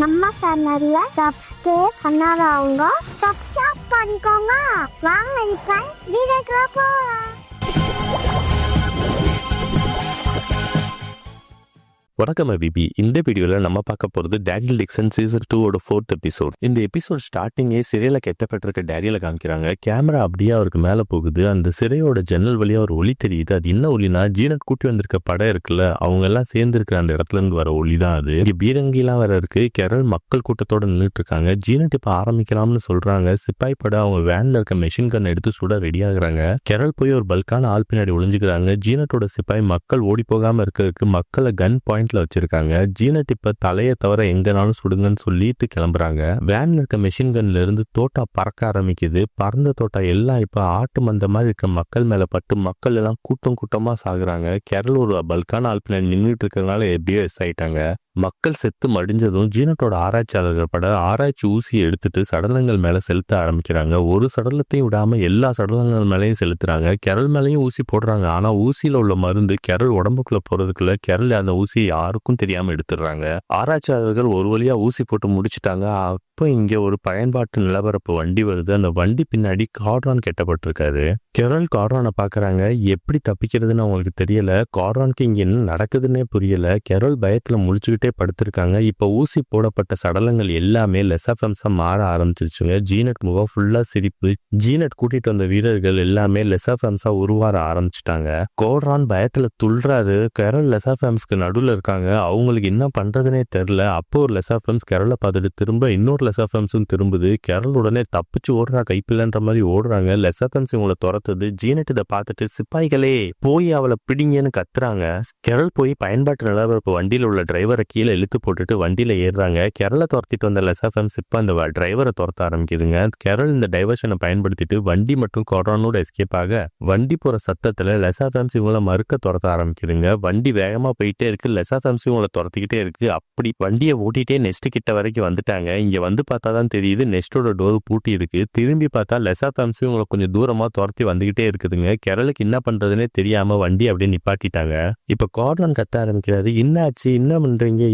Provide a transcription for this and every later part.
நம்ம சேனல்ல சப்ஸ்கிரைப் பண்ணாதவங்க சப்ஸ்கிரைப் பண்ணிக்கோங்க. வாங்க இப்போ வீடியோக்குள்ள போகலாம் வணக்கம் பிபி இந்த வீடியோவில் நம்ம பார்க்க போகிறது டேனியல் டிக்சன் சீசன் டூவோட ஃபோர்த் எபிசோட் இந்த எபிசோட் ஸ்டார்டிங்கே சிறையில் கெட்டப்பட்டிருக்க டேரியில் காமிக்கிறாங்க. கேமரா அப்படியே அவருக்கு மேலே போகுது. அந்த சிறையோட ஜன்னல் வழியாக ஒரு ஒளி தெரியுது. அது என்ன ஒளினா ஜீனட் கூட்டி வந்திருக்க படம் இருக்குல்ல அவங்க எல்லாம் சேர்ந்துருக்கிற அந்த இடத்துல இருந்து வர ஒளி தான் அது. இங்கே பீரங்கிலாம் வேற இருக்கு. கேரள் மக்கள் கூட்டத்தோட நின்றுட்டு இருக்காங்க ஜீனட் இப்போ ஆரம்பிக்கலாம்னு சொல்றாங்க. சிப்பாய் படம் அவங்க வேன்ல இருக்க மெஷின் கன் எடுத்து சுட ரெடி ஆகுறாங்க. கெரல் போய் ஒரு பல்கான ஆள் பின்னாடி ஒளிஞ்சுக்கிறாங்க. ஜீனட்டோட சிப்பாய் மக்கள் ஓடி போகாம இருக்கிறதுக்கு மக்களை கன் பாயிண்ட் பாயிண்ட்ல வச்சிருக்காங்க. ஜீனட் டிப்பை தலையை தவிர எங்கனாலும் சுடுங்கன்னு சொல்லிட்டு கிளம்புறாங்க. வேன்ல இருக்க மெஷின் கன்ல இருந்து தோட்டா பறக்க ஆரம்பிக்குது. பறந்த தோட்டா எல்லாம் இப்ப ஆட்டு மந்த மாதிரி இருக்க மக்கள் மேல பட்டு மக்கள் எல்லாம் கூட்டம் கூட்டமா சாகுறாங்க. கேரள ஒரு பல்கான ஆள் நின்றுட்டு இருக்கிறதுனால எப்படியோ எஸ் ஆயிட்டாங்க மக்கள் செத்து மடிஞ்சதும் ஜீனட்டோட ஆராய்ச்சியாளர்கள் பட ஆராய்ச்சி ஊசியை எடுத்துட்டு சடலங்கள் மேல செலுத்த ஆரம்பிக்கிறாங்க. ஒரு சடலத்தையும் விடாம எல்லா சடலங்கள் மேலேயும் செலுத்துறாங்க. கெரல் மேலேயும் ஊசி போடுறாங்க. ஆனா ஊசியில உள்ள மருந்து கெரல் உடம்புக்குள்ள போறதுக்குள்ள கெரல் அந்த ஊசியை யாருக்கும் தெரியாம எடுத்துடுறாங்க. ஆராய்ச்சியாளர்கள் ஒரு வழியா ஊசி போட்டு முடிச்சிட்டாங்க. அப்போ இங்க ஒரு பயன்பாட்டு நிலவரப்பு வண்டி வருது. அந்த வண்டி பின்னாடி கார்டான் கெட்டப்பட்டிருக்காரு. கெரல் கார்டானை பாக்குறாங்க. எப்படி தப்பிக்கிறதுன்னு அவங்களுக்கு தெரியல. கார்டானுக்கு இங்க என்ன நடக்குதுன்னே புரியல. கெரல் பயத்துல போட்டே படுத்திருக்காங்க. இப்போ ஊசி போடப்பட்ட சடலங்கள் எல்லாமே லெசஃபம்ஸா மாற ஆரம்பிச்சிருச்சுங்க. ஜீனட் முகம் ஃபுல்லா சிரிப்பு. ஜீனட் கூட்டிட்டு வந்த வீரர்கள் எல்லாமே லெசஃபம்ஸா உருவார ஆரம்பிச்சிட்டாங்க. கோட்ரான் பயத்துல துள்றாரு. கெரல் லெசஃபம்ஸ்க்கு நடுவில் இருக்காங்க. அவங்களுக்கு என்ன பண்றதுனே தெரில. அப்போ ஒரு லெசஃபம்ஸ் கெரலை பார்த்துட்டு திரும்ப இன்னொரு லெசஃபம்ஸும் திரும்புது. கெரல் உடனே தப்பிச்சு ஓடுறா கைப்பில்லைன்ற மாதிரி ஓடுறாங்க. லெசஃபம்ஸ் இவங்களை துரத்துது. ஜீனட் இதை பார்த்துட்டு சிப்பாய்களே போய் அவளை பிடிங்கன்னு கத்துறாங்க. கெரல் போய் பயன்பாட்டு நிலவரப்பு வண்டியில் உள்ள டிரைவரை கீழே இழுத்து போட்டுட்டு வண்டியில் ஏறுறாங்க. கேரளா துரத்திட்டு வந்த லெசஃபம்ஸ் இப்போ அந்த டிரைவரை துரத்த ஆரம்பிக்குதுங்க. கேரள் இந்த டைவர்ஷனை பயன்படுத்திட்டு வண்டி மட்டும் கொரோனோட எஸ்கேப் ஆக வண்டி போற சத்தத்துல லெசாதம்ஸ் இவங்கள மறுக்க துரத்த ஆரம்பிக்குதுங்க. வண்டி வேகமா போயிட்டே இருக்கு. லெசாதம்ஸ் இவங்கள துரத்திக்கிட்டே இருக்கு. அப்படி வண்டியை ஓட்டிட்டே நெஸ்ட் கிட்ட வரைக்கும் வந்துட்டாங்க. இங்க வந்து பார்த்தா தான் தெரியுது நெஸ்டோட டோர் பூட்டி இருக்கு. திரும்பி பார்த்தா லெசாதம்ஸ் இவங்களை கொஞ்சம் தூரமா துரத்தி வந்துகிட்டே இருக்குதுங்க. கேரளுக்கு என்ன பண்றதுன்னே தெரியாம வண்டி அப்படியே நிப்பாட்டிட்டாங்க. இப்ப கார்டன் கத்த ஆரம்பிக்கிறாரு. என்னாச்சு? என்ன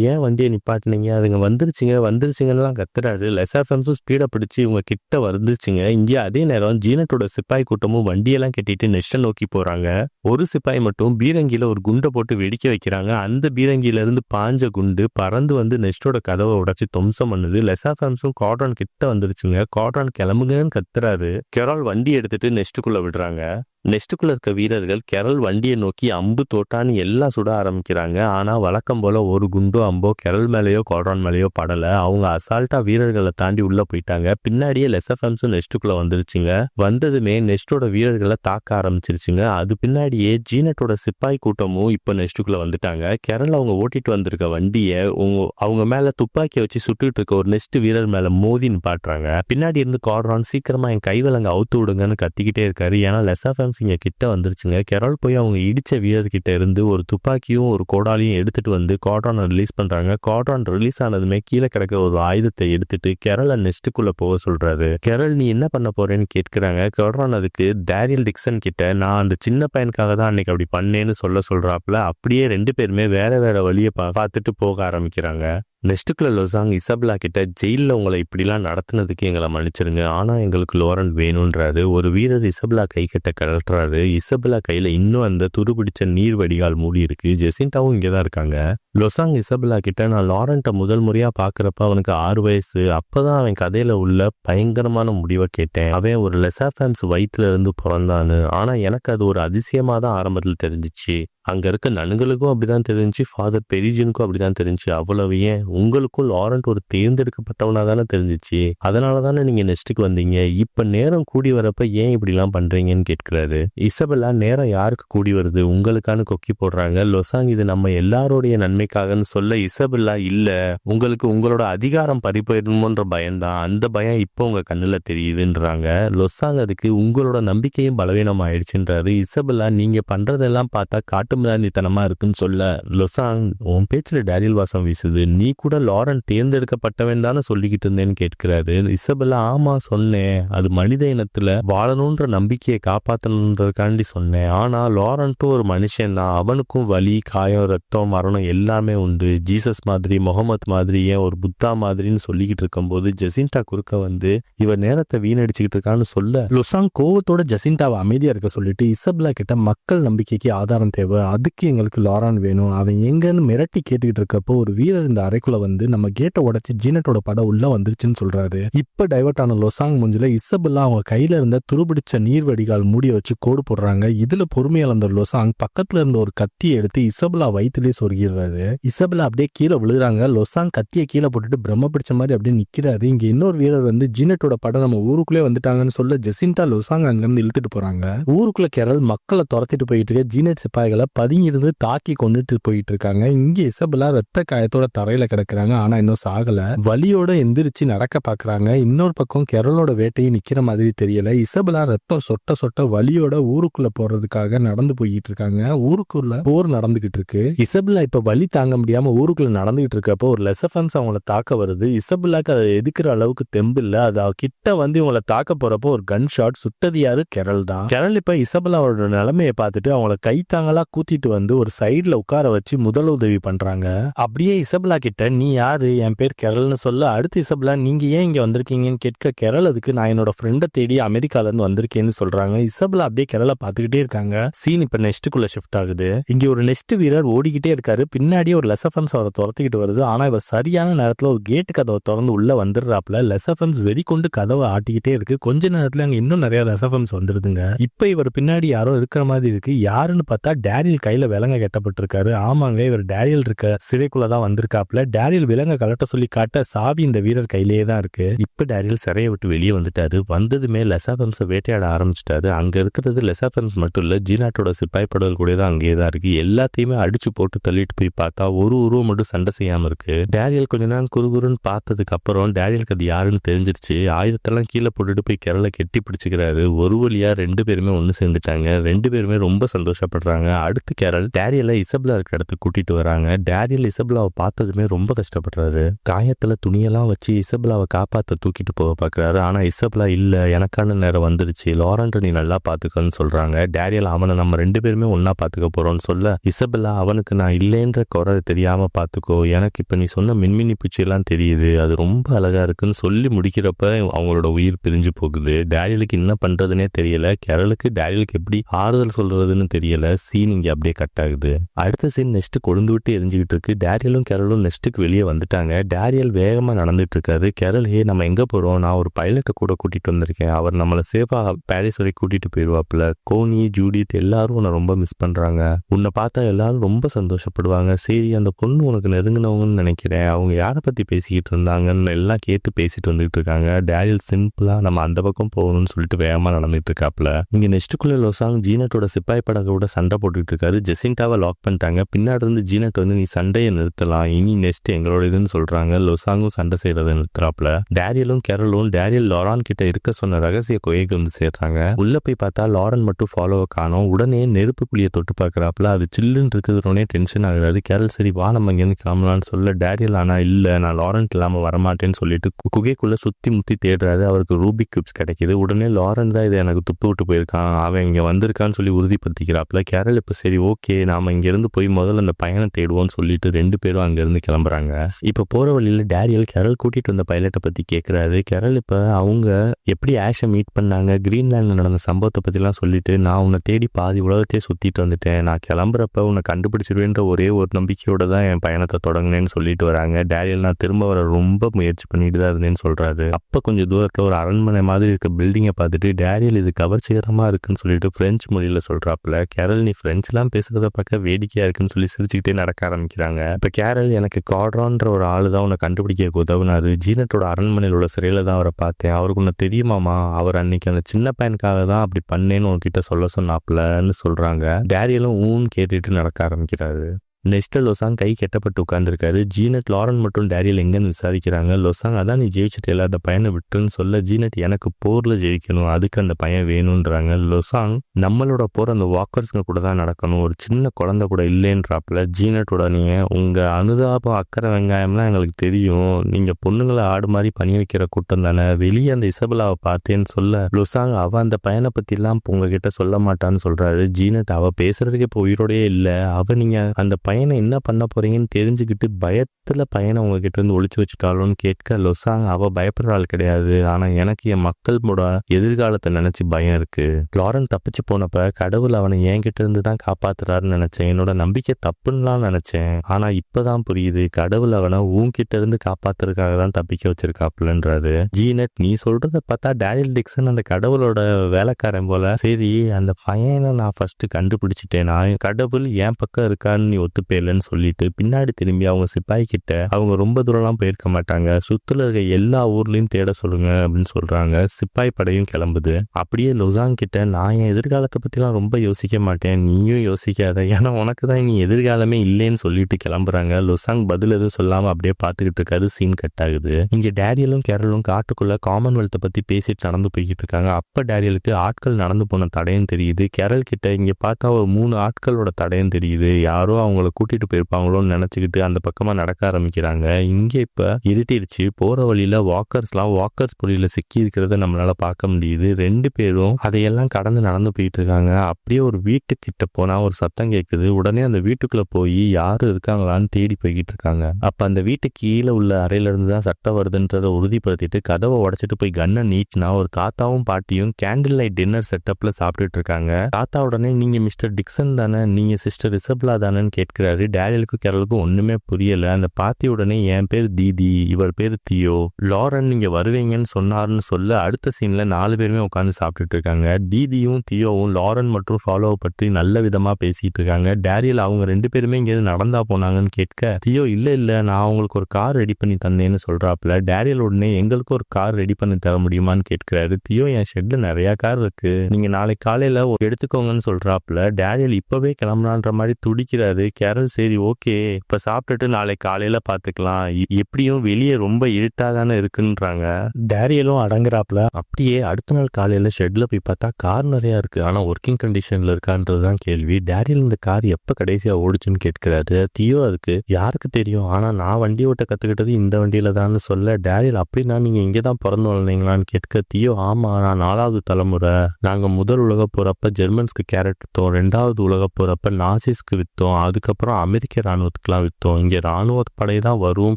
ஏன் வண்டியை நிப்பாட்டினீங்க? அதுங்க வந்துருச்சுங்க. வந்துருச்சுங்கலாம் கத்துறாரு. லெசாஃபம்ஸும் ஸ்பீடை பிடிச்சி இவங்க கிட்ட வந்துருச்சுங்க. இங்கே அதே நேரம் ஜீனட்டோட சிப்பாய் கூட்டமும் வண்டியெல்லாம் கட்டிட்டு நெஷ்ட நோக்கி போறாங்க. ஒரு சிப்பாய் மட்டும் பீரங்கியில் ஒரு குண்டை போட்டு வெடிக்க வைக்கிறாங்க. அந்த பீரங்கியிலேருந்து பாஞ்ச குண்டு பறந்து வந்து நெஸ்டோட கதவை உடைச்சு துவம்சம் பண்ணுது. லெசாஃபம்ஸும் காட்ரான் கிட்ட வந்துருச்சுங்க. காட்ரான் கிளம்புங்கன்னு கத்துறாரு. கெரால் வண்டி எடுத்துட்டு நெஸ்ட்டுக்குள்ளே விடுறாங்க. நெஸ்ட்டுக்குள்ள இருக்க வீரர்கள் கெரல் வண்டியை நோக்கி அம்பு தோட்டான்னு எல்லாம் சுட ஆரம்பிக்கிறாங்க. ஆனால் வழக்கம் போல் ஒரு குண்டோ அம்போ கெரல் மேலேயோ கோட்ரான் மேலேயோ படலை. அவங்க அசால்ட்டாக வீரர்களை தாண்டி உள்ளே போயிட்டாங்க. பின்னாடியே லெசஃபம்ஸும் நெஸ்ட்டுக்குள்ளே வந்துருச்சுங்க. வந்ததுமே நெஸ்டோட வீரர்களை தாக்க ஆரம்பிச்சிருச்சுங்க. அது பின்னாடியே ஜீனட்டோட சிப்பாய் கூட்டமும் இப்போ நெஸ்ட்டுக்குள்ளே வந்துட்டாங்க. கெரல் அவங்க ஓட்டிட்டு வந்திருக்க வண்டியை உங்க அவங்க மேலே துப்பாக்கியை வச்சு சுட்டுக்கிட்டு இருக்க ஒரு நெஸ்ட் வீரர் மேலே மோதின்னு பாட்டுறாங்க பின்னாடி இருந்து கார்டான் சீக்கிரமாக என் கைவிலங்க அவுத்து விடுங்கன்னு கத்திக்கிட்டே இருக்காரு. ஏன்னா லெசஃபம் இங்கே கிட்ட வந்துருச்சுங்க. கெரால் போய் அவங்க இடித்த வீரர்கிட்ட இருந்து ஒரு துப்பாக்கியும் ஒரு கோடாலையும் எடுத்துகிட்டு வந்து கார்டானை ரிலீஸ் பண்ணுறாங்க காட்ரான் ரிலீஸ் ஆனதுமே கீழே கிடக்க ஒரு ஆயுதத்தை எடுத்துட்டு கெரலை நெஸ்ட்டுக்குள்ளே போக சொல்கிறாரு கெரல் நீ என்ன பண்ண போறேன்னு கேட்குறாங்க. கார்டான் அதுக்கு டேரியல் டிக்சன் கிட்ட நான் அந்த சின்ன பையனுக்காக தான் அன்னைக்கு அப்படி பண்ணேன்னு சொல்ல சொல்கிறாப்புல அப்படியே ரெண்டு பேருமே வேற வேற வழியை பார்த்துட்டு போக ஆரம்பிக்கிறாங்க. நெக்ஸ்ட்டுக்குள்ள லொசாங் இசபிளா கிட்ட ஜெயிலில் உங்களை இப்படிலாம் நடத்துனதுக்கு எங்களை மன்னிச்சிருங்க. ஆனால் எங்களுக்கு லோரன் வேணுன்றாரு. ஒரு வீரர் இசபிளா கை கட்ட கழட்டுறாரு இசபலா கையில் இன்னும் அந்த துருபிடிச்ச நீர் வடிகால் மூடி இருக்கு. ஜெசிண்டாவும் இங்கே தான் இருக்காங்க. லொசாங் இசபலா கிட்ட நான் லாரண்ட்டை முதல் முறையாக பார்க்குறப்ப அவனுக்கு ஆறு வயசு. அப்பதான் அவன் கதையில் உள்ள பயங்கரமான முடிவை கேட்டேன். அவன் ஒரு லெசாஃபன்ஸ் வயிற்றுல இருந்து பிறந்தான்னு ஆனால் எனக்கு அது ஒரு அதிசயமாக தான் ஆரம்பத்தில் தெரிஞ்சிச்சு. அங்க இருக்க நனுங்களுக்கும் அப்படிதான் தெரிஞ்சு ஃபாதர் பெரிஜனுக்கும் அப்படிதான் தெரிஞ்சு. அவ்வளவு ஏன்? உங்களுக்கும் லாரண்ட் ஒரு தேர்ந்தெடுக்கப்பட்டவனா தானே தெரிஞ்சிச்சு. அதனால தானே நீங்க நெஸ்ட்டுக்கு வந்தீங்க. இப்ப நேரம் கூடி வரப்ப ஏன் இப்படிலாம் பண்றீங்கன்னு கேட்கிறாரு. இசபெல்லா நேரம் யாருக்கு கூடி வருது? உங்களுக்கான கொக்கி போடுறாங்க. லொசாங் இது நம்ம எல்லாருடைய நன்மைக்காகன்னு சொல்ல இசபெல்லா இல்லை. உங்களுக்கு உங்களோட அதிகாரம் பறிப்போயிடுமோன்ற பயம்தான். அந்த பயம் இப்போ உங்க கண்ணுல தெரியுதுன்றாங்க. லொசாங் அதுக்கு உங்களோட நம்பிக்கையும் பலவீனம் ஆயிடுச்சுன்றாரு இசபெல்லா நீங்க பண்றதெல்லாம் பார்த்தா காட்டு காட்டுமிராண்டித்தனமா இருக்குன்னு சொல்ல லொசாங் உன் பேச்சுல டேரியல் வாசம் வீசுது. நீ கூட லாரன் தேர்ந்தெடுக்கப்பட்டவன் தானே சொல்லிக்கிட்டு இருந்தேன்னு கேட்கிறாரு. இசபெல்லா ஆமா சொன்னேன். அது மனித இனத்துல வாழணுன்ற நம்பிக்கையை காப்பாத்தணுன்றதுக்காண்டி சொன்னேன். ஆனா லாரன்ட்டும் ஒரு மனுஷன் தான். அவனுக்கும் வலி காயம் ரத்தம் மரணம் எல்லாமே உண்டு. ஜீசஸ் மாதிரி முகமது மாதிரி ஏன் ஒரு புத்தா மாதிரின்னு சொல்லிக்கிட்டு இருக்கும்போது ஜெசின்டா குறுக்க வந்து இவர் நேரத்தை வீணடிச்சுக்கிட்டு இருக்கான்னு சொல்ல. லுசாங் கோவத்தோட ஜெசின்டாவை அமைதியா இருக்க சொல்லிட்டு இசபெல்லா கிட்ட மக்கள் நம்பிக்கைக்கு ஆதாரம் தேவை. அதுக்கு எங்களுக்கு லாரான் வேணும். அவன் எங்கன்னு மிரட்டி கேட்டுக்கிட்டு இருக்கப்போ ஒரு வீரர் இந்த அறைக்குள்ள வந்து நம்ம கேட்டை உடச்சி ஜீனட்டோட படம் உள்ள வந்துருச்சுன்னு சொல்றாரு. இப்ப டைவர்ட் ஆன லொசாங் முஞ்சில இசபெல்லாம் அவங்க கையில இருந்த துருபிடிச்ச நீர் வடிகால் மூடிய வச்சு கோடு போடுறாங்க. இதுல பொறுமையா இருந்த லொசாங் பக்கத்துல இருந்த ஒரு கத்தியை எடுத்து இசபெல்லா வயிற்றுலயே சொருகிடுறாரு. இசபெல்லா அப்படியே கீழே விழுகிறாங்க. லொசாங் கத்தியை கீழே போட்டுட்டு பிரம்ம பிடிச்ச மாதிரி அப்படியே நிக்கிறாரு. இங்க இன்னொரு வீரர் வந்து ஜீனட்டோட படம் நம்ம ஊருக்குள்ளே வந்துட்டாங்கன்னு சொல்ல ஜெசிண்டா லொசாங் அங்கிருந்து இழுத்துட்டு போறாங்க. ஊருக்குள்ள கேரள் மக்களை துரத்திட்டு போயிட்டு இருக்க. ஜீனட் சிப்பாய்களை பதுங்கிருந்து தாக்கி கொண்டுட்டு போயிட்டு இருக்காங்க இங்கே இசபெல்லா ரத்த காயத்தோட தரையில கிடக்குறாங்க. ஆனா இன்னும் சாகல. வலியோட எந்திரிச்சு நடக்க பாக்குறாங்க. இன்னொரு பக்கம் கெரலோட வேட்டையும் நிக்கிற மாதிரி தெரியல. இசபெல்லா ரத்தம் சொட்ட சொட்ட வலியோட ஊருக்குள்ள போறதுக்காக நடந்து போய்கிட்டு இருக்காங்க ஊருக்குள்ள போர் நடந்துகிட்டு இருக்கு. இசபெல்லா இப்ப வலி தாங்க முடியாம ஊருக்குள்ள நடந்துகிட்டு இருக்கப்போ ஒரு லெசஃபன்ஸ் அவங்கள தாக்க வருது. இசபெல்லாக்கு அதை எதுக்குற அளவுக்கு தெம்பு இல்ல. அது அவ கிட்ட வந்து இவங்கள தாக்க போறப்போ ஒரு கன் ஷாட் சுட்டது யாரு? கெரல் தான். கெரல் இப்ப இசபெல்லாவோட நிலைமையை பார்த்துட்டு அவங்கள கை கூ கூத்திட்டு வந்து ஒரு சைடுல உட்கார வச்சு முதல் உதவி பண்றாங்க. அப்படியே இசபலா கிட்ட நீ யாரு? என் பேர் கெரல்னு சொல்ல. அடுத்து இசபலா நீங்க ஏன் இங்க வந்திருக்கீங்கன்னு கேட்க கெரல் அதுக்கு நான் என்னோட ஃப்ரெண்டை தேடி அமெரிக்கால இருந்து வந்திருக்கேன்னு சொல்றாங்க. இசபலா அப்படியே கெரலை பார்த்துக்கிட்டே இருக்காங்க. சீன் இப்ப நெஸ்ட்டுக்குள்ள ஷிஃப்ட் ஆகுது. இங்க ஒரு நெஸ்ட் வீரர் ஓடிக்கிட்டே இருக்காரு. பின்னாடியே ஒரு லெசஃபன்ஸ் அவரை துரத்திக்கிட்டு வருது. ஆனா இவர் சரியான நேரத்துல ஒரு கேட்டு கதவை திறந்து உள்ள வந்துடுறாப்ல லெசஃபன்ஸ் வெறி கொண்டு கதவை ஆட்டிக்கிட்டே இருக்கு. கொஞ்ச நேரத்துல அங்க இன்னும் நிறைய லெசஃபன்ஸ் வந்துருதுங்க. இப்ப இவர் பின்னாடி யாரோ இருக்கிற மாதிரி இருக்கு. யாருன்னு பார்த்தா டேரி டேரியல் கையில விலங்க கட்டப்பட்டிருக்காரு ஆமாங்க இவர் டேரியல் இருக்க சிறைக்குள்ளதான் வந்திருக்காப்ல டேரியல் விலங்க கலட்ட சொல்லி காட்ட சாவி இந்த வீரர் கையிலேயே தான் இருக்கு. இப்ப டேரியல் சிறையை விட்டு வெளியே வந்துட்டாரு. வந்ததுமே லெசாபன்ஸை வேட்டையாட ஆரம்பிச்சிட்டாரு. அங்க இருக்கிறது லெசாபம்ஸ் மட்டும் இல்ல ஜீனாட்டோட சிப்பாய் படல் கூட தான் அங்கேயே தான் இருக்கு. எல்லாத்தையுமே அடிச்சு போட்டு தள்ளிட்டு போய் பார்த்தா ஒரு உருவம் மட்டும் சண்டை செய்யாம இருக்கு. டேரியல் கொஞ்ச நேரம் குறுகுறுன்னு பார்த்ததுக்கு அப்புறம் டேரியலுக்கு அது யாருன்னு தெரிஞ்சிருச்சு. ஆயுதத்தெல்லாம் கீழே போட்டுட்டு போய் கிரலை கெட்டி பிடிச்சிக்கிறாரு. ஒரு வழியா ரெண்டு பேருமே ஒன்று சேர்ந்துட்டாங்க. ரெண்டு பேருமே ரொம்ப சந்தோஷப்படுறாங்க. அடுத்து கேரல் டேரியலை இசபெல்லா இருக்கிற இடத்துக்கு கூட்டிட்டு வராங்க. டேரியல் இசபெல்லாவை பார்த்ததுமே ரொம்ப கஷ்டப்படுறாரு. காயத்துல துணியெல்லாம் வச்சு இசபெல்லாவை காப்பாத்த தூக்கிட்டு போக பாக்குறாரு. ஆனா இசபெல்லா இல்ல எனக்கான நேரம் வந்துருச்சு. லாரண்ட் நீ நல்லா பாத்துக்கன்னு சொல்றாங்க. டேரியல் அவனை நம்ம ரெண்டு பேருமே ஒன்னா பாத்துக்க போறோம்னு சொல்ல இசபெல்லா அவனுக்கு நான் இல்லைன்ற குறை தெரியாம பாத்துக்கோ. எனக்கு இப்ப நீ சொன்ன மின்மினி பூச்சி எல்லாம் தெரியுது. அது ரொம்ப அழகா இருக்குன்னு சொல்லி முடிக்கிறப்ப அவங்களோட உயிர் பிரிஞ்சு போகுது. டேரியலுக்கு என்ன பண்றதுனே தெரியல. கேரளுக்கு டேரியலுக்கு எப்படி ஆறுதல் சொல்றதுன்னு தெரியல. சீன் இங்கே அப்படியே கட் ஆகுது. அடுத்த சீன் நெஸ்ட் கொழுந்து விட்டு எரிஞ்சுக்கிட்டு இருக்கு. டேரியலும் கேரலும் நெக்ஸ்ட்டுக்கு வெளியே வந்துட்டாங்க. டேரியல் வேகமாக நடந்துட்டு இருக்காரு. கேரல் ஹே நம்ம எங்கே போகிறோம் நான் ஒரு பைலட்டை கூட கூட்டிகிட்டு வந்திருக்கேன். அவர் நம்மளை சேஃபாக பாரிஸ் வரை கூட்டிகிட்டு போயிடுவாப்புல கோனி ஜூடித் எல்லாரும் உன்னை ரொம்ப மிஸ் பண்ணுறாங்க உன்னை பார்த்தா எல்லாரும் ரொம்ப சந்தோஷப்படுவாங்க. சரி அந்த பொண்ணு உனக்கு நெருங்கினவங்கன்னு நினைக்கிறேன். அவங்க யாரை பற்றி பேசிக்கிட்டு இருந்தாங்கன்னு எல்லாம் கேட்டு பேசிட்டு வந்துகிட்டு இருக்காங்க. டேரியல் சிம்பிளாக நம்ம அந்த பக்கம் போகணும்னு சொல்லிட்டு வேகமாக நடந்துட்டு இருக்காப்புல. இங்கே நெஸ்ட்டுக்குள்ளே லொசாங் ஜீனட்டோட சிப்பாய் படகோட சண்டை போட்டுக்கிட்டு இருக்காரு. ஜெசிண்டாவை லாக் பண்ணிட்டாங்க. பின்னாடி இருந்து ஜீனட் வந்து நீ சண்டையை நிறுத்தலாம் இனி நெக்ஸ்ட் எங்களோட இதுன்னு சொல்றாங்க. லொசாங்கும் சண்டை செய்யறதை நிறுத்துறாப்ல. டேரியலும் கேரலும் டேரியல் லாரான் கிட்ட இருக்க சொன்ன ரகசிய கொகைக்கு வந்து சேர்றாங்க. உள்ள போய் பார்த்தா லாரன் மட்டும் ஃபாலோவை காணும். உடனே நெருப்பு புளியை தொட்டு பார்க்கறாப்புல அது சில்லுன்னு இருக்கிறதுனே டென்ஷன் ஆகுறாரு. கேரல் சரி வா நம்ம இங்கேருந்து கிளம்பலாம்னு சொல்ல. டேரியல் ஆனா இல்ல நான் லாரன்ட் இல்லாம வரமாட்டேன்னு சொல்லிட்டு கு- குகைக்குள்ள சுத்தி முத்தி தேடுறாரு. அவருக்கு ரூபிக் கியூப்ஸ் கிடைக்குது. உடனே லாரன் தான் இதை எனக்கு துப்பு விட்டு போயிருக்கான். அவன் இங்க வந்திருக்கான்னு சொல்லி உறுதிப்படுத்திக்கிறாப்புல கேரல் இப்ப சரி ஓகே நாம் இங்கேருந்து போய் முதல்ல அந்த பயணம் தேடுவோம்னு சொல்லிட்டு ரெண்டு பேரும் அங்கேருந்து கிளம்புறாங்க. இப்போ போகிற வழியில் டேரியல் கேரல் கூட்டிகிட்டு வந்த பைலட்டை பற்றி கேட்குறாரு கேரல் இப்போ அவங்க எப்படி ஆஷை மீட் பண்ணாங்க? கிரீன்லேண்டில் நடந்த சம்பவத்தை பற்றிலாம் சொல்லிட்டு நான் உன்னை தேடி பாதி உலகத்தையே சுற்றிட்டு வந்துட்டேன். நான் கிளம்புறப்ப உன்னை கண்டுபிடிச்சிருவேன்ற ஒரே ஒரு நம்பிக்கையோட தான் என் பயணத்தை தொடங்கினேன்னு சொல்லிட்டு வராங்க. டேரியல் நான் திரும்ப வர ரொம்ப முயற்சி பண்ணிட்டு தான் இருந்தேன்னு சொல்கிறாரு அப்போ கொஞ்சம் தூரத்தில் ஒரு அரண்மனை மாதிரி இருக்க பில்டிங்கை பார்த்துட்டு டேரியல் இது கவர்ச்சிகரமாக இருக்குன்னு சொல்லிட்டு ஃப்ரெஞ்சு மொழியில் சொல்கிறாப்புல கேரல் நீ பிரெஞ்சுலாம் பேசுகிறத பார்க்க வேடிக்கையாக இருக்குன்னு சொல்லி சிரிச்சுக்கிட்டே நடக்க ஆரம்பிக்கிறாங்க. இப்போ கேரல் எனக்கு காட்ரான்ற ஒரு ஆளு தான் உன்னை கண்டுபிடிக்க உதவுனாரு. ஜீனட்டோட அரண்மனையில் உள்ள சிறையில் தான் அவரை பார்த்தேன். அவருக்கு உன்னை தெரியுமாமா அவர் அன்னைக்கு அந்த சின்ன பையனுக்காக தான் அப்படி பண்ணேன்னு உன்கிட்ட சொல்ல சொன்னாப்லன்னு சொல்கிறாங்க டேரியலும் ஊன்னு கேட்டுட்டு நடக்க ஆரம்பிக்கிறாரு. நெஸ்டர் லொசாங் கை கெட்டப்பட்டு உட்கார்ந்துருக்காரு. ஜீனட் லாரன் மற்றும் டேரியல் எங்கன்னு விசாரிக்கிறாங்க. லொசாங் அதான் நீ ஜெயிச்சிட்டு அந்த பையனை விட்டுன்னு சொல்ல ஜீனட் எனக்கு போர்ல ஜெயிக்கணும் அதுக்கு அந்த பையன் வேணும்ன்றாங்க. லொசாங் நம்மளோட போர் அந்த வாக்கர்ஸ்ங்க கூட தான் நடக்கணும். ஒரு சின்ன குழந்தை கூட இல்லைன்றாப்புல ஜீனட்டோட நீங்கள் உங்க அனுதாபம் அக்கறை வெங்காயம்லாம் எங்களுக்கு தெரியும். நீங்க பொண்ணுங்களை ஆடு மாதிரி பணி வைக்கிற கூட்டம் தானே. வெளியே அந்த இசபலாவை பார்த்தேன்னு சொல்ல. லொசாங் அவ அந்த பையனை பத்தி எல்லாம் உங்ககிட்ட சொல்ல மாட்டான்னு சொல்றாரு. ஜீனட் அவ பேசுறதுக்கு இப்போ உயிரோடயே இல்லை. அவ நீங்க அந்த பையனை என்ன பண்ண போறீங்கன்னு தெரிஞ்சுக்கிட்டு பயத்துல பையனை உங்ககிட்ட இருந்து ஒழிச்சு வச்சுட்டாலும் கேட்க லொசாங் அவ பயப்படுற ஆள் கிடையாது. ஆனா எனக்கு என் மக்களோட எதிர்காலத்தை நினைச்சு பயம் இருக்கு. லாரன் தப்பிச்சு போனப்ப கடவுள் அவனை என்கிட்ட இருந்து தான் காப்பாத்துறாருன்னு நினைச்சேன். என்னோட நம்பிக்கை தப்புன்னுலாம் நினைச்சேன். ஆனா இப்பதான் புரியுது கடவுள் அவனை உன்கிட்ட இருந்து காப்பாத்துறதுக்காக தான் தப்பிக்க வச்சிருக்காப்புலன்றாரு. ஜீனட் நீ சொல்றத பார்த்தா டேரியல் டிக்சன் அந்த கடவுளோட வேலைக்காரன் போல. சரி அந்த பையனை நான் ஃபர்ஸ்ட் கண்டுபிடிச்சிட்டேன். நான் கடவுள் என் பக்கம் இருக்கான்னு நீ பேர்லன்னு சொல்லிட்டு பின்னாடி திரும்பி அவங்க சிப்பாய் கிட்ட அவங்க ரொம்ப தூரம்லாம் போயிருக்க மாட்டாங்க. சுத்துல இருக்க எல்லா ஊர்லயும் தேட சொல்லுங்க அப்படின்னு சொல்றாங்க. சிப்பாய் படையும் கிளம்புது. அப்படியே லொசாங் கிட்ட நான் என் எதிர்காலத்தை பத்திலாம் ரொம்ப யோசிக்க மாட்டேன். நீயும் யோசிக்காத. ஏன்னா உனக்கு தான் நீ எதிர்காலமே இல்லைன்னு சொல்லிட்டு கிளம்புறாங்க. லொசாங் பதில் எதுவும் சொல்லாம அப்படியே பார்த்துக்கிட்டு இருக்காது சீன் கட் ஆகுது. இங்க டேரியலும் கேரளும் காட்டுக்குள்ள காமன்வெல்த்தை பத்தி பேசிட்டு நடந்து போய்கிட்டு இருக்காங்க. அப்ப டேரியலுக்கு ஆட்கள் நடந்து போன தடையும் தெரியுது. கேரள் கிட்ட இங்க பார்த்தா ஒரு மூணு ஆட்களோட தடையும் தெரியுது. யாரோ அவங்கள கூட்டிகிட்டு போயிருப்பாங்களோன்னு நினச்சிக்கிட்டு அந்த பக்கமாக நடக்க ஆரம்பிக்கிறாங்க. இங்கே இப்போ இருட்டிடுச்சு. போகிற வழியில் வாக்கர்ஸ்லாம் வாக்கர்ஸ் புலியில சிக்கி இருக்கிறத நம்மளால் பார்க்க முடியுது. ரெண்டு பேரும் அதையெல்லாம் கடந்து நடந்து போயிட்டு இருக்காங்க. அப்படியே ஒரு வீட்டுக்கிட்ட போனால் ஒரு சத்தம் கேட்குது உடனே அந்த வீட்டுக்குள்ளே போய் யார் இருக்காங்களான்னு தேடி போய்கிட்டு இருக்காங்க. அப்போ அந்த வீட்டு கீழே உள்ள அறையிலேருந்து தான் சத்தம் வருதுன்றதை உறுதிப்படுத்திட்டு கதவை உடைச்சிட்டு போய் கன்னை நீட்டினா ஒரு தாத்தாவும் பாட்டியும் கேண்டில் லைட் டின்னர் செட்டப்பில் சாப்பிட்டுட்டு இருக்காங்க. தாத்தா உடனே நீங்கள் மிஸ்டர் டிக்சன் தானே? நீங்கள் சிஸ்டர் ரிசப்லா தானேன்னு கேட்க பார்க்குறாரு டேனியலுக்கும் கேரளுக்கும் ஒண்ணுமே புரியல. அந்த பார்த்தி உடனே என் பேர் தீதி இவர் பேர் தியோ. லாரன் நீங்க வருவீங்கன்னு சொன்னாருன்னு சொல்ல அடுத்த சீன்ல நாலு பேருமே உட்காந்து சாப்பிட்டுட்டு இருக்காங்க. தீதியும் தியோவும் லாரன் மற்றும் ஃபாலோ பற்றி நல்ல விதமா பேசிட்டு இருக்காங்க. டேரியல் அவங்க ரெண்டு பேருமே இங்க நடந்தா போனாங்கன்னு கேட்க தியோ இல்ல இல்ல நான் அவங்களுக்கு ஒரு கார் ரெடி பண்ணி தந்தேன்னு சொல்றாப்புல. டேரியல் உடனே எங்களுக்கு ஒரு கார் ரெடி பண்ணி தர முடியுமான்னு கேட்கிறாரு. தியோ என் ஷெட்ல நிறைய கார் இருக்கு. நீங்க நாளைக்கு காலையில் எடுத்துக்கோங்கன்னு சொல்றாப்புல. டேரியல் இப்பவே கிளம்புறான்ற மாதிரி துடிக்கிறாரு. கேரல் சரி ஓகே இப்ப சாப்பிட்டுட்டு நாளைக்கு காலையில பாத்துக்கலாம். எப்படியும் வெளியே ரொம்ப இருட்டா தானே இருக்குன்றாங்க. டேரியலும் அடங்குறாப்ல. அப்படியே அடுத்த நாள் காலையில ஷெட்ல போய் பார்த்தா கார் நிறைய இருக்கு. ஆனா ஒர்க்கிங் கண்டிஷன்ல இருக்கான்றதுதான் கேள்வி. டேரியல் இந்த கார் எப்ப கடைசியா ஓடுச்சுன்னு கேட்கிறாரு. தியோ அதுக்கு? யாருக்கு தெரியும்? ஆனா நான் வண்டி ஓட்ட கத்துக்கிட்டது இந்த வண்டியில தான் சொல்ல டேரியல் அப்படின்னா நீங்க இங்கே தான் பிறந்து வளர்ந்தீங்களான்னு கேட்க தியோ ஆமா நான் நாலாவது தலைமுறை. நாங்க முதல் உலக போறப்ப ஜெர்மன்ஸ்க்கு கேரட் வித்தோம். ரெண்டாவது உலக போறப்ப நாசிஸ்க்கு வித்தோம். அதுக்கப்புறம் அமெரிக்க ராணுவத்துக்குலாம் விற்றோம் இங்கே இராணுவ படை தான் வரும்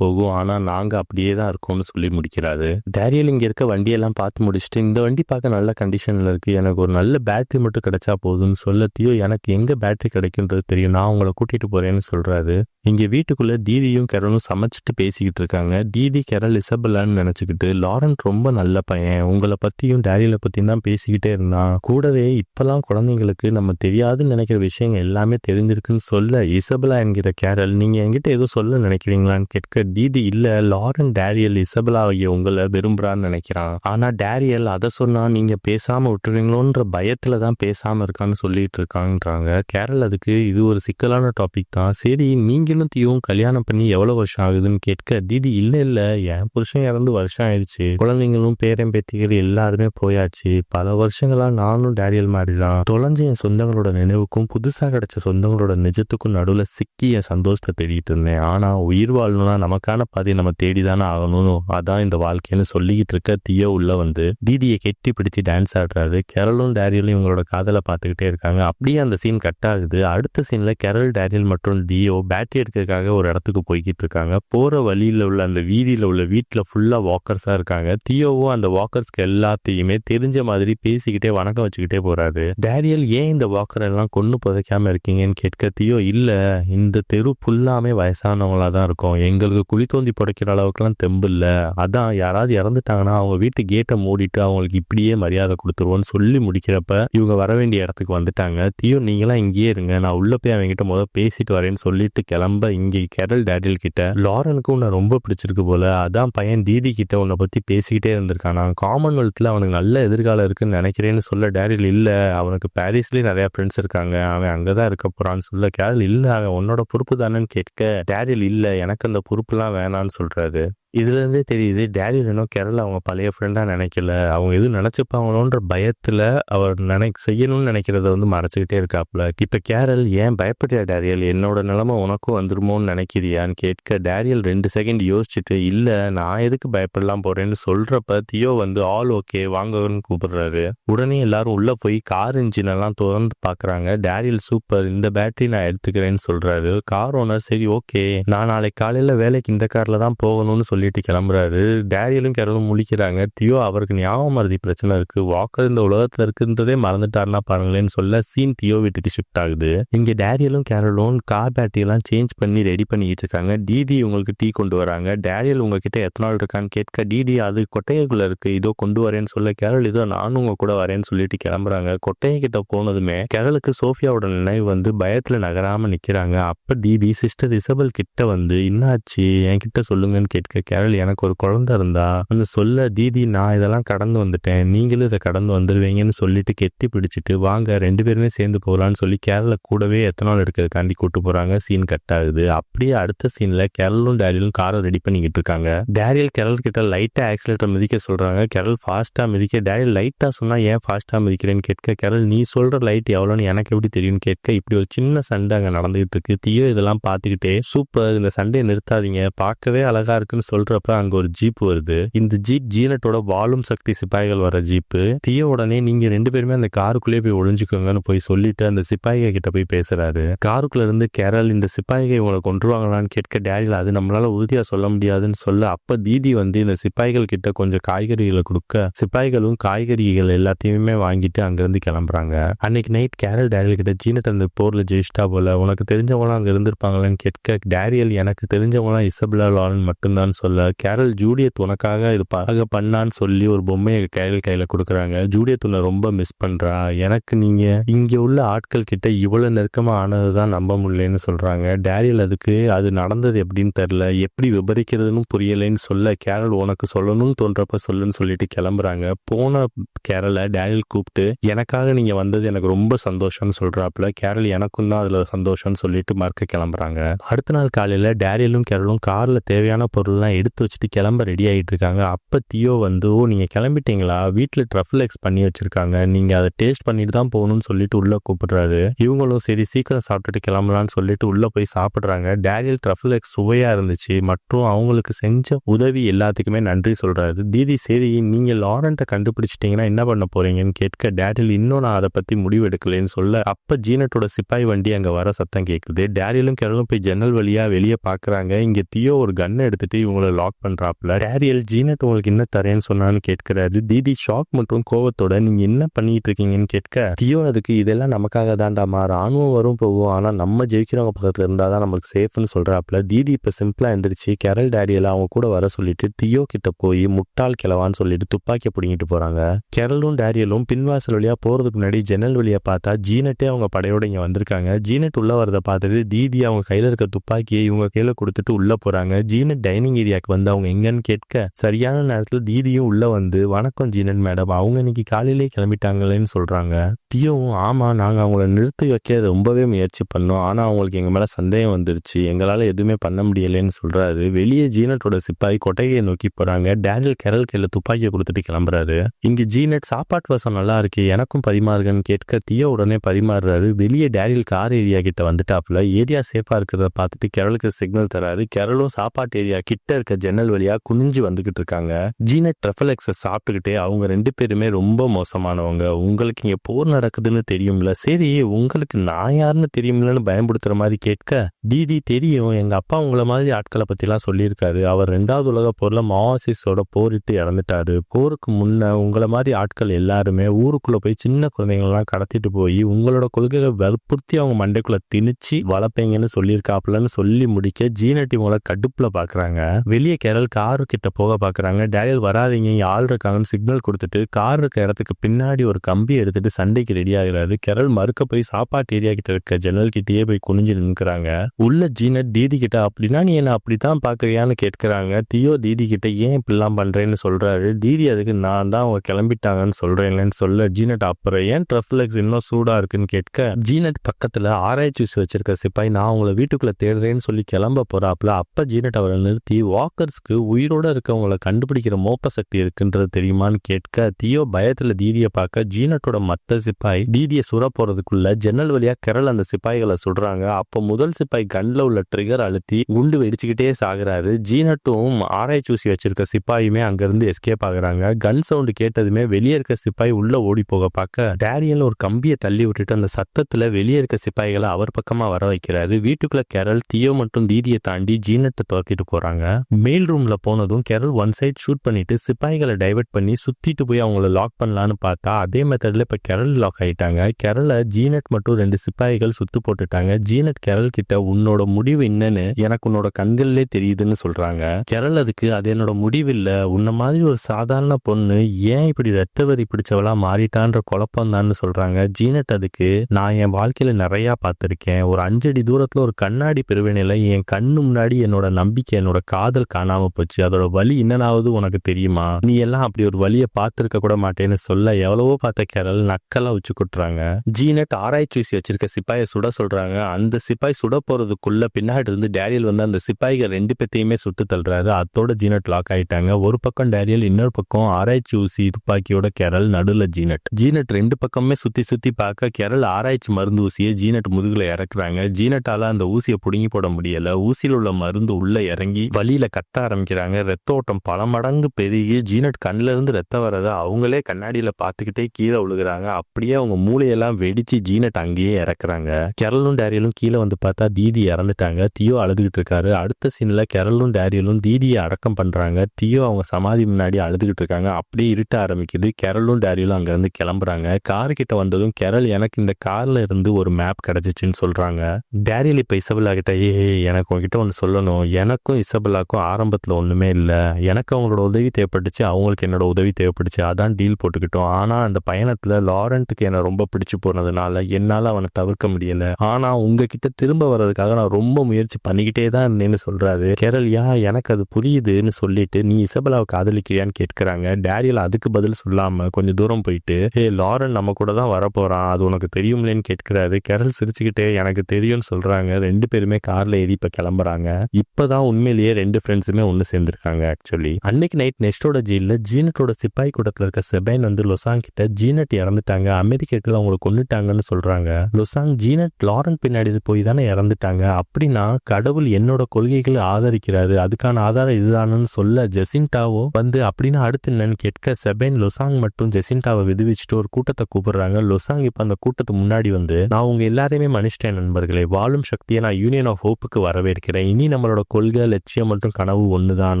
போகும். ஆனால் நாங்கள் அப்படியே தான் இருக்கோம்னு சொல்லி முடிக்கிறாரு. டேரியல் இங்கே இருக்க வண்டியெல்லாம் பார்த்து முடிச்சுட்டு இந்த வண்டி பார்க்க நல்ல கண்டிஷனில் இருக்குது எனக்கு ஒரு நல்ல பேட்டரி மட்டும் கிடைச்சா போதும்னு சொல்ல தியோ எனக்கு எங்கே பேட்டரி கிடைக்குன்றது தெரியும். நான் உங்களை கூட்டிகிட்டு போகிறேன்னு சொல்கிறாரு இங்கே வீட்டுக்குள்ளே தீதியும் கெரலும் சமைச்சிட்டு பேசிக்கிட்டு இருக்காங்க. தீதி கெரல் இசபெல்லான்னு நினச்சிக்கிட்டு லாரன் ரொம்ப நல்ல பையன். உங்களை பற்றியும் டேரியலை பற்றியும் தான் பேசிக்கிட்டே இருந்தான். கூடவே இப்போல்லாம் குழந்தைங்களுக்கு நம்ம தெரியாதுன்னு நினைக்கிற விஷயங்கள் எல்லாமே தெரிஞ்சிருக்குன்னு சொல்ல இசபலா என்கிற கேரல் நீங்கள் என்கிட்ட எதுவும் சொல்ல நினைக்கிறீங்களான்னு கேட்க தீதி இல்லை லாரன் டேரியல் இசபலா ஆகிய உங்களை விரும்புறான்னு நினைக்கிறான். ஆனால் டேரியல் அதை சொன்னால் நீங்கள் பேசாமல் விட்டுருவீங்களோன்ற பயத்தில் தான் பேசாமல் இருக்கான்னு சொல்லிட்டு இருக்காங்கன்றாங்க. கேரல் அதுக்கு இது ஒரு சிக்கலான டாபிக் தான். சரி நீங்களும் தீயும் கல்யாணம் பண்ணி எவ்வளோ வருஷம் ஆகுதுன்னு கேட்க தீதி இல்லை இல்லை என் புருஷன் இறந்து வருஷம் ஆயிடுச்சு. குழந்தைங்களும் பேரன் பேத்திகள் எல்லாருமே போயாச்சு. பல வருஷங்களாக நானும் டேரியல் மாதிரி தான் தொலைஞ்ச என் சொந்தங்களோட நினைவுக்கும் புதுசாக கிடைச்ச சொந்தங்களோட நிஜத்துக்கும் நடுவில் சிக்கி என் சந்தோஷத்தை தேடிட்டு இருந்தேன். ஆனால் உயிர் வாழணும்னா நமக்கான பாதையை நம்ம தேடிதானே ஆகணும். அதான் இந்த வாழ்க்கைன்னு சொல்லிக்கிட்டு இருக்க தியோ உள்ள வந்து தீதியை கெட்டி பிடிச்சு டான்ஸ் ஆடுறாரு. கேரளும் டேரியலும் இவங்களோட காதலை பார்த்துக்கிட்டே இருக்காங்க. அப்படியே அந்த சீன் கட் ஆகுது. அடுத்த சீனில் கேரல் டேரியல் மற்றும் தியோ பேட்டரி எடுக்கிறதுக்காக ஒரு இடத்துக்கு போய்கிட்டு இருக்காங்க. போகிற வழியில் உள்ள அந்த வீதியில் உள்ள வீட்டில் ஃபுல்லாக வாக்கர்ஸாக இருக்காங்க. தியோவும் அந்த வாக்கர்ஸ்க்கு எல்லாத்தையுமே தெரிஞ்ச மாதிரி பேசிக்கிட்டே வணக்கம் வச்சுக்கிட்டே போகிறாரு டேரியல் ஏன் இந்த வாக்கர் எல்லாம் கொண்டு புதைக்காம இருக்கீங்கன்னு கேட்க தியோ இல்லை. இந்த தெரு ஃபுல்லாமே வயசானவங்களாக தான் இருக்கும். எங்களுக்கு குழி தோண்டி புடைக்கிற அளவுக்குலாம் தெம்பு இல்லை. அதான் யாராவது இறந்துட்டாங்கன்னா அவங்க வீட்டு கேட்டை மூடிட்டு அவங்களுக்கு இப்படியே மரியாதை கொடுத்துருவோம்னு சொல்லி முடிக்கிறப்ப இவங்க வர வேண்டிய இடத்துக்கு வந்துட்டாங்க. தியோ நீங்களாம் இங்கேயே இருங்க. நான் உள்ள போய் அவங்ககிட்ட முதல் பேசிட்டு வரேன்னு சொல்லிட்டு கிளம்ப இங்கே கேரல் டேடில் கிட்ட லாரனுக்கு உன்னை ரொம்ப பிடிச்சிருக்கு போல. அதான் பையன் தீதி கிட்ட உன்னை பற்றி பேசிக்கிட்டே இருந்திருக்கான். நான் காமன்வெல்த்தில் அவனுக்கு நல்ல எதிர்காலம் இருக்குன்னு நினைக்கிறேன்னு சொல்ல டேரியல் இல்லை. அவனுக்கு பாரிஸ்லேயே நிறையா ஃப்ரெண்ட்ஸ் இருக்காங்க. அவன் அங்கே தான் இருக்க போகிறான்னு சொல்ல கேரல் இல்லை இல்ல அவன் உன்னோட பொறுப்பு தானேன்னு கேட்க டேரியல் இல்ல எனக்கு அந்த பொறுப்புலாம் வேணான்னு சொல்றாரு. இதுலேருந்தே தெரியுது டேடி ரெனோ கேரள அவங்க பழைய ஃப்ரெண்டாக நினைக்கல. அவங்க எதுவும் நினச்சிப்பாங்களோன்ற பயத்தில் அவர் நினை செய்யணும்னு நினைக்கிறத வந்து மறைச்சிக்கிட்டே இருக்காப்புல இப்போ கேரள் ஏன் பயப்படுறியா டேரியல் என்னோட நிலைமை உனக்கும் வந்துருமோன்னு நினைக்கிறியான்னு கேட்க டேரியல் ரெண்டு செகண்ட் யோசிச்சுட்டு இல்லை நான் எதுக்கு பயப்படலாம் போகிறேன்னு சொல்கிறப்ப தியோ வந்து ஆல் ஓகே வாங்கன்னு கூப்பிடுறாரு. உடனே எல்லாரும் உள்ளே போய் கார் இன்ஜின் எல்லாம் திறந்து பார்க்குறாங்க டேரியல் சூப்பர் இந்த பேட்டரி நான் எடுத்துக்கிறேன்னு சொல்கிறாரு கார் ஓனர் சரி ஓகே. நான் நாளைக்கு காலையில் வேலைக்கு இந்த காரில் தான் போகணும்னு சொல்லிட்டு கிளம்புறாரு. டேரியலும் கேரளும் முழிக்கிறாங்க. தியோ அவருக்கு ஞாபகம் மருதி பிரச்சனை இருக்கு. வாக்கர் இந்த உலகத்துல இருக்குன்றதே மறந்துட்டாருன்னா பாருங்களேன்னு சொல்ல சீன் தியோ வீட்டுக்கு ஷிஃப்ட் ஆகுது. இங்க டேரியலும் கேரளும் கார் பேட்டரி எல்லாம் சேஞ்ச் பண்ணி ரெடி பண்ணிட்டு இருக்காங்க. டிடி உங்களுக்கு டீ கொண்டு வராங்க. டேரியல் உங்ககிட்ட எத்தனை நாள் இருக்கான்னு கேட்க டிடி அது கொட்டையக்குள்ள இருக்கு. இதோ கொண்டு வரேன்னு சொல்ல கேரள் இதோ நானும் உங்க கூட வரேன்னு சொல்லிட்டு கிளம்புறாங்க. கொட்டையை கிட்ட போனதுமே கேரளுக்கு சோஃபியாவோட நினைவு வந்து பயத்துல நகராம நிக்கிறாங்க. அப்ப டிடி சிஸ்டர் இசபல் கிட்ட வந்து என்னாச்சு? என்கிட்ட சொல்லுங்கன்னு கேட்க கேரள் எனக்கு ஒரு குழந்தை இருந்தா அந்த சொல்ல தீதி நான் இதெல்லாம் கடந்து வந்துட்டேன். நீங்களும் இதை கடந்து வந்துடுவீங்கன்னு சொல்லிட்டு கெட்டி பிடிச்சிட்டு வாங்க ரெண்டு பேருமே சேர்ந்து போகலான்னு சொல்லி கேரள கூடவே எத்தனால் எடுக்கிறதுக்காண்டி கூட்டு போறாங்க. சீன் கட் ஆகுது. அப்படியே அடுத்த சீன்ல கேரளும் டேரியலும் காரை ரெடி பண்ணிக்கிட்டு இருக்காங்க. டேரியல் கேரள் கிட்ட லைட்டா ஆக்சிலேட்டர் மிதிக்க சொல்றாங்க. கேரள் ஃபாஸ்டா மிதிக்க டேரியல் லைட்டா சொன்னா ஏன் ஃபாஸ்டா மிதிக்கிறேன்னு கேட்க கேரள் நீ சொல்ற லைட் எவ்வளோன்னு எனக்கு எப்படி தெரியும்னு கேட்க இப்படி ஒரு சின்ன சண்டை அங்க நடந்துகிட்டு இருக்கு. தீயோ இதெல்லாம் பார்த்துக்கிட்டே சூப்பர் இந்த சண்டையை நிறுத்தாதீங்க. பார்க்கவே அழகா இருக்குன்னு சொல்றப்ப அங்க ஒரு ஜீப் வருது. இந்த ஜீப் ஜீனட்டோட வாழும் சக்தி சிப்பாய்கள் வர ஜீப்பு. தீய உடனே நீங்க ரெண்டு பேருமே அந்த காருக்குள்ளே போய் ஒழிஞ்சுக்கோங்கன்னு போய் சொல்லிட்டு அந்த சிப்பாய்கள் கிட்ட போய் பேசுறாரு. காருக்குள்ள இருந்து கேரள் இந்த சிப்பாய்கள் இவங்களை கொண்டுருவாங்களான்னு கேட்க டேடியில் அது நம்மளால உறுதியா சொல்ல முடியாதுன்னு சொல்ல. அப்ப தீதி வந்து இந்த சிப்பாய்கள் கிட்ட கொஞ்சம் காய்கறிகளை கொடுக்க சிப்பாய்களும் காய்கறிகள் எல்லாத்தையுமே வாங்கிட்டு அங்கிருந்து கிளம்புறாங்க. அன்னைக்கு நைட் கேரள் டேரியல் கிட்ட ஜீனட் அந்த போர்ல ஜெயிச்சிட்டா போல உனக்கு தெரிஞ்சவங்களாம் அங்க இருந்திருப்பாங்களான்னு கேட்க டேரியல் எனக்கு தெரிஞ்சவங்களாம் இசபெல்லா லாரன் மட்டும்தான் சொல்ல கேரல் ஜூடியத் உனக்காக இது பாக பண்ணான்னு சொல்லி ஒரு பொம்மையை கேரல் கையில கொடுக்குறாங்க. ஜூடியத் உன்னை ரொம்ப மிஸ் பண்றா. எனக்கு நீங்க இங்க உள்ள ஆட்கள் கிட்ட இவ்வளவு நெருக்கமா ஆனதுதான் நம்ப முடியலன்னு சொல்றாங்க. டேரியல் அதுக்கு அது நடந்தது எப்படின்னு தெரில எப்படி விபரிக்கிறதுன்னு புரியலைன்னு சொல்ல கேரல் உனக்கு சொல்லணும்னு தோன்றப்ப சொல்லுன்னு சொல்லிட்டு கிளம்புறாங்க. போன கேரளை டேரியல் கூப்பிட்டு எனக்காக நீங்க வந்தது எனக்கு ரொம்ப சந்தோஷம்னு சொல்கிறாப்புல கேரல் எனக்கும் தான் அதுல சந்தோஷம்னு சொல்லிட்டு மறுக்க கிளம்புறாங்க. அடுத்த நாள் காலையில டேரியலும் கேரளும் கார்ல தேவையான பொருள்லாம் எடுத்து வச்சுட்டு கிளம்ப ரெடி ஆகிட்டு இருக்காங்க அப்போ தியோ வந்து ஓ நீங்க கிளம்பிட்டீங்களா? வீட்டில் ட்ரஃபில் எக்ஸ் பண்ணி வச்சிருக்காங்க. நீங்க அதை டேஸ்ட் பண்ணிட்டு தான் போகணும்னு சொல்லிட்டு உள்ள கூப்பிடுறாரு. இவங்களும் சரி சீக்கிரம் சாப்பிட்டுட்டு கிளம்பலாம்னு சொல்லிட்டு உள்ளே போய் சாப்பிடுறாங்க. டேரியல் ட்ரஃபில் எக்ஸ் சுவையாக இருந்துச்சு. மற்றும் அவங்களுக்கு செஞ்ச உதவி எல்லாத்துக்குமே நன்றி சொல்றாரு. தீதி சரி நீங்கள் லாரண்ட்டை கண்டுபிடிச்சிட்டீங்கன்னா என்ன பண்ண போறீங்கன்னு கேட்க டேரியல் இன்னும் நான் அதை பற்றி முடிவு எடுக்கலைன்னு சொல்ல. அப்போ ஜீனட்டோட சிப்பாய் வண்டி அங்கே வர சத்தம் கேட்குது டேரியலும் கிழலும் போய் ஜன்னல் வழியா வெளியே பார்க்குறாங்க இங்கே தியோ ஒரு கன் எடுத்துட்டு இவங்கள லாக் பண்ணுறாப்புல டேரியல் ஜீனட் உங்களுக்கு என்ன தரேன்னு சொன்னான்னு கேட்கிறாரு. தீதி ஷாக் மற்றும் கோவத்தோட நீங்க என்ன பண்ணிட்டு இருக்கீங்கன்னு கேட்க தியோ அதுக்கு இதெல்லாம் நமக்காக தாண்டாமா ராணுவம் வரும் போகும் ஆனா நம்ம ஜெயிக்கிறவங்க பக்கத்துல இருந்தாதான் நமக்கு சேஃப்னு சொல்றாப்புல. தீதி இப்ப சிம்பிளா எந்திரிச்சு கேரல் டேரியல அவங்க கூட வர சொல்லிட்டு தியோ கிட்ட போய் முட்டாள் கிளவான்னு சொல்லிட்டு துப்பாக்கியை பிடிங்கிட்டு போறாங்க. கேரலும் டேரியலும் பின்வாசல் வழியா போறதுக்கு முன்னாடி ஜன்னல் வழியா பார்த்தா ஜீனட்டே அவங்க படையோட இங்க வந்திருக்காங்க. ஜீனட் உள்ள வரதை பார்த்துட்டு தீதி அவங்க கையில இருக்க துப்பாக்கியை இவங்க கையில கொடுத்துட்டு உள்ள போறாங்க. ஜீனட் டைனிங் ஏரியா ஏரியாவுக்கு வந்து அவங்க எங்கன்னு கேட்க சரியான நேரத்துல தீதியும் உள்ள வந்து வணக்கம் ஜீனன் மேடம் அவங்க இன்னைக்கு காலையிலே கிளம்பிட்டாங்களேன்னு சொல்றாங்க. தியோவும் ஆமா நாங்க அவங்கள நிறுத்தி வைக்க ரொம்பவே முயற்சி பண்ணோம். ஆனா அவங்களுக்கு எங்க மேல சந்தேகம் வந்துருச்சு. எங்களால எதுவுமே பண்ண முடியலன்னு சொல்றாரு. வெளியே ஜீனட்டோட சிப்பாய் கொட்டகையை நோக்கி போறாங்க. டேனியல் கெரல் கையில துப்பாக்கியை கொடுத்துட்டு கிளம்புறாரு. இங்க ஜீனட் சாப்பாட்டு வசம் நல்லா இருக்கு எனக்கும் பரிமாறுகன்னு கேட்க தியோ உடனே பரிமாறுறாரு. வெளியே டேனியல் கார் ஏரியா கிட்ட வந்துட்டாப்புல. ஏரியா சேஃபா இருக்கிறத பார்த்துட்டு கெரலுக்கு சிக்னல் தராரு. கெரலும் சாப்பாட்டு ஏரியா கிட்ட இருக்க ஜன்னல் வழியா குனிஞ்சு வந்துகிட்டு இருக்காங்க. ஜீனட் ட்ரஃபலெக்ஸை சாப்பிட்டுக்கிட்டே அவங்க ரெண்டு பேருமே ரொம்ப மோசமானவங்க. உங்களுக்கு இங்க போர் நடக்குதுன்னு தெரியும்ல. சரி உங்களுக்கு நான் யாருன்னு தெரியும்லன்னு பயன்படுத்துற மாதிரி கேட்க தீதி தெரியும். எங்க அப்பா உங்கள மாதிரி ஆட்களை பத்திலாம் சொல்லியிருக்காரு. அவர் ரெண்டாவது உலக போர்ல மாவாசிஸோட போரிட்டு இறந்துட்டாரு. போருக்கு முன்ன உங்களை மாதிரி ஆட்கள் எல்லாருமே ஊருக்குள்ள போய் சின்ன குழந்தைங்களெல்லாம் கடத்திட்டு போய் உங்களோட கொள்கைகளை வற்புறுத்தி அவங்க மண்டைக்குள்ள திணிச்சு வளர்ப்பீங்கன்னு சொல்லியிருக்காப்புலன்னு சொல்லி முடிக்க ஜீனட்டி உங்களை கடுப்புல பாக்குறாங்க. வெளியே கேரல் காரு கிட்ட போக பார்க்குறாங்க டேரியல் வராதீங்க. ஆள் இருக்காங்கன்னு சிக்னல் கொடுத்துட்டு கார் இருக்க இடத்துக்கு பின்னாடி ஒரு கம்பி எடுத்துட்டு சண்டைக்கு ரெடி ஆகிறாரு. கேரல் மறுக்க போய் சாப்பாட்டு ஏரியா கிட்ட இருக்க ஜன்னல் கிட்டேயே போய் குனிஞ்சு நின்னுக்கிறாங்க. உள்ள ஜீனட் தீதி கிட்ட அப்படின்னா நீ என்ன அப்படித்தான் பாக்குறியான்னு கேட்கிறாங்க. தியோ தீதி கிட்ட ஏன் இப்படிலாம் பண்றேன்னு சொல்றாரு. தீதி அதுக்கு நான் தான் அவங்க கிளம்பிட்டாங்கன்னு சொல்றேன்லன்னு சொல்ல. ஜீனட் அப்புறம் ஏன் ட்ரஃப்லெக்ஸ் இன்னும் சூடா இருக்குன்னு கேட்க ஜீனட் பக்கத்துல ஆராய்ச்சி வச்சிருக்க சிப்பாய் நான் உங்களை வீட்டுக்குள்ள தேடுறேன்னு சொல்லி கிளம்ப போறாப்புல. அப்ப ஜீனட் அவரை நிறுத்தி வாக்கர்ஸ்க்கு உயிரோட இருக்கவங்களை கண்டுபிடிக்கிற மோப்ப சக்தி இருக்குன்றது தெரியுமான்னு கேட்க தியோ பயத்தில் தீதியை பார்க்க ஜீனட்டோட மற்ற சிப்பாய் தீதியை சுர போறதுக்குள்ள ஜன்னல் வழியா கிரல் அந்த சிப்பாய்களை சுடுறாங்க. அப்போ முதல் சிப்பாய் கண்ணில் உள்ள ட்ரிகர் அழுத்தி குண்டு வெடிச்சுக்கிட்டே சாகுறாரு. ஜீனட்டும் ஆராய்ச்சி ஊசி வச்சிருக்க சிப்பாயுமே அங்கிருந்து எஸ்கேப் ஆகுறாங்க. கன் சவுண்டு கேட்டதுமே வெளியே இருக்க சிப்பாய் உள்ள ஓடி போக பார்க்க டேரியல் ஒரு கம்பியை தள்ளி விட்டுட்டு அந்த சத்தத்துல வெளியே இருக்க சிப்பாய்களை அவர் பக்கமா வர வைக்கிறாரு. வீட்டுக்குள்ள கேரல் தியோ மற்றும் தீதியை தாண்டி ஜீனட்டை துவக்கிட்டு போறாங்க. மெயில் ரூம்ல போனதும் கேரல் ஒன் சைட் ஷூட் பண்ணிட்டு சிப்பாய்களை டைவர்ட் பண்ணி சுத்திட்டு போய் அவங்கள லாக் பண்ணலான்னு பார்த்தா அதே மெத்தட்ல இப்ப கேரல் லாக் ஆயிட்டாங்க. கேரள ஜீனட் மட்டும் ரெண்டு சிப்பாய்கள் சுத்து போட்டுட்டாங்க. ஜீனட் கேரல் கிட்ட உன்னோட முடிவு என்னன்னு எனக்கு உன்னோட கண்கள்லே தெரியுதுன்னு சொல்றாங்க. கேரல் அதுக்கு அது என்னோட முடிவு இல்ல. உன்ன மாதிரி ஒரு சாதாரண பொண்ணு ஏன் இப்படி ரத்த வரி பிடிச்சவளா மாறிட்டான்ற குழப்பம் தான்னு சொல்றாங்க ஜீனட் அதுக்கு நான் என் வாழ்க்கையில நிறைய பார்த்திருக்கேன். ஒரு அஞ்சடி தூரத்துல ஒரு கண்ணாடி பெருவினையில என் கண்ணு முன்னாடி என்னோட நம்பிக்கை என்னோட காதல் காணாம போச்சு. அதோட வலி என்னனாவது உனக்கு தெரியுமா? நீ எல்லாம் அப்படி ஒரு வழியை பார்த்துருக்க கூட மாட்டேன்னு சொல்ல எவ்வளவோ பார்த்த கேரல் நக்கலா வச்சு கொட்டுறாங்க. ஜீனட் ஆராய்ச்சி ஊசி வச்சிருக்க சிப்பாயை சுட சொல்றாங்க. அந்த சிப்பாய் சுட போறதுக்குள்ள பின்னாடி இருந்து டேரியல் வந்து அந்த சிப்பாய்கள் ரெண்டு பேத்தையுமே சுட்டு தள்ளுறாரு. அதோட ஜீனட் லாக் ஆயிட்டாங்க. ஒரு பக்கம் டேரியல் இன்னொரு பக்கம் ஆராய்ச்சி ஊசி துப்பாக்கியோட கேரல் நடுல ஜீனட். ஜீனட் ரெண்டு பக்கமே சுத்தி சுத்தி பார்க்க கேரல் ஆராய்ச்சி மருந்து ஊசியை ஜீனட் முதுகுல இறக்குறாங்க. ஜீனட்டால அந்த ஊசியை புடுங்கி போட முடியல. ஊசியில் உள்ள மருந்து உள்ள இறங்கி வலியில கத்த ஆரம்பிக்கிறாங்க. ரத்த ஓட்டம் பல மடங்கு பெருகி ஜீனட் கண்ணிலேருந்து ரத்தம் வரத அவங்களே கண்ணாடியில் பார்த்துக்கிட்டே கீழே விழுகுறாங்க. அப்படியே அவங்க மூளையெல்லாம் வெடிச்சு ஜீனட் அங்கேயே இறக்குறாங்க. கெரலும் டேரியலும் கீழே வந்து பார்த்தா தீதி இறந்துட்டாங்க. தியோ அழுதுகிட்டு இருக்காரு. அடுத்த சீனில் கெரலும் டேரியலும் தீதியை அடக்கம் பண்ணுறாங்க தியோ அவங்க சமாதி முன்னாடி அழுதுகிட்டு இருக்காங்க. அப்படியே இருட்ட ஆரம்பிக்குது. கெரலும் டேரியலும் அங்கேருந்து கிளம்புறாங்க. கார் கிட்ட வந்ததும் கெரல் எனக்கு இந்த காரில் இருந்து ஒரு மேப் கிடைச்சிச்சுன்னு சொல்கிறாங்க டேரியல் இப்போ இசபெல்லா கிட்ட ஏ எனக்கு உங்ககிட்ட ஒன்று சொல்லணும். எனக்கும் இசபெல்லாக்கும் ஆரம்பத்துல ஒண்ணுமே இல்லை. எனக்கு அவங்களோட உதவி தேவைப்பட்டுச்சு அவங்களுக்கு என்னோட உதவி தேவைப்பட்டுச்சு அதான் டீல் போட்டுக்கிட்டோம். ஆனா அந்த பயணத்தில் லாரண்ட்டுக்கு என்னை ரொம்ப பிடிச்சி போனதுனால என்னால் அவனை தவிர்க்க முடியல. ஆனா உங்ககிட்ட திரும்ப வர்றதுக்காக நான் ரொம்ப முயற்சி பண்ணிக்கிட்டே தான் இருந்தேன்னு சொல்றாரு. கேரளியா யா எனக்கு அது புரியுதுன்னு சொல்லிட்டு நீ இசபலாவை காதலிக்கிறியான்னு கேட்குறாங்க. டேரியல் அதுக்கு பதில் சொல்லாமல் கொஞ்சம் தூரம் போயிட்டு ஏ லாரன் நம்ம கூட தான் வரப்போறான். அது உனக்கு தெரியும்லேன்னு கேட்குறாரு. கேரல் சிரிச்சுக்கிட்டே எனக்கு தெரியும்னு சொல்கிறாங்க ரெண்டு பேருமே காரில் ஏறி இப்போ கிளம்புறாங்க. இப்போதான் உண்மையிலேயே ரெண்டு ஃப்ரெண்ட்ஸுமே ஒன்று சேர்ந்திருக்காங்க ஆக்சுவலி அன்னைக்கு நைட் நெஸ்டோட ஜெயிலில் ஜீனட்டோட சிப்பாய் கூடத்தில் இருக்க செபைன் வந்து லொசாங் கிட்ட ஜீனட் இறந்துட்டாங்க அமெரிக்கர்கள் அவங்களை கொண்டுட்டாங்கன்னு சொல்றாங்க. லொசாங் ஜீனட் லாரன் பின்னாடி போய் தானே இறந்துட்டாங்க. அப்படின்னா கடவுள் என்னோட கொள்கைகளை ஆதரிக்கிறாரு. அதுக்கான ஆதாரம் இதுதானு சொல்ல ஜெசின்டாவோ வந்து அப்படின்னா அடுத்து என்னன்னு கேட்க செபைன் லொசாங் மட்டும் ஜெசின்டாவை விதிவிச்சுட்டு ஒரு கூட்டத்தை கூப்பிடுறாங்க. லொசாங் இப்போ அந்த கூட்டத்துக்கு முன்னாடி வந்து நான் உங்க எல்லாரையுமே மன்னிச்சிட்டேன் நண்பர்களே. வாழும் சக்தியை நான் யூனியன் ஆஃப் ஹோப்புக்கு வரவேற்கிறேன். இனி நம்மளோட கொள்கை லட்சியம் மற்றும் கனவு ஒன்று தான்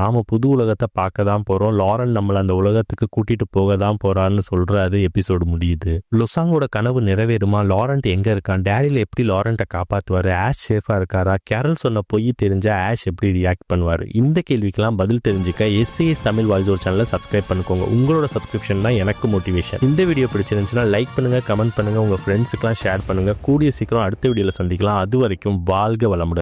நாம் புது உலகத்தை பார்க்க தான் போகிறோம் லாரன் நம்மளை அந்த உலகத்துக்கு கூட்டிகிட்டு போக தான் போகிறான்னு சொல்கிறாரு எபிசோடு முடியுது. லொசாங்கோட கனவு நிறைவேறுமா? லாரண்ட் எங்கே இருக்கான்? டேரியில் எப்படி லாரண்ட்டை காப்பாற்றுவார் ஆஷ் சேஃபாக இருக்காரா? கேரல் சொன்ன பொய் தெரிஞ்சால் ஆஷ் எப்படி ரியாக்ட் பண்ணுவார்? இந்த கேள்விக்கெல்லாம் பதில் தெரிஞ்சுக்க எஸ்சிஎஸ் தமிழ் வாய்ஸ் ஒரு சேனலை சப்ஸ்கிரைப் பண்ணிக்கோங்க. உங்களோட சப்ஸ்கிரிப்ஷன் தான் எனக்கு மோட்டிவேஷன் இந்த வீடியோ பிடிச்சிருந்துச்சுன்னா லைக் பண்ணுங்க கமெண்ட் பண்ணுங்க உங்கள் ஃப்ரெண்ட்ஸுக்கெல்லாம் ஷேர் பண்ணுங்கள் கூடிய சீக்கிரம் அடுத்த வீடியோவில் சந்திக்கலாம். அது வரைக்கும் வாழ்க வளமுடன்.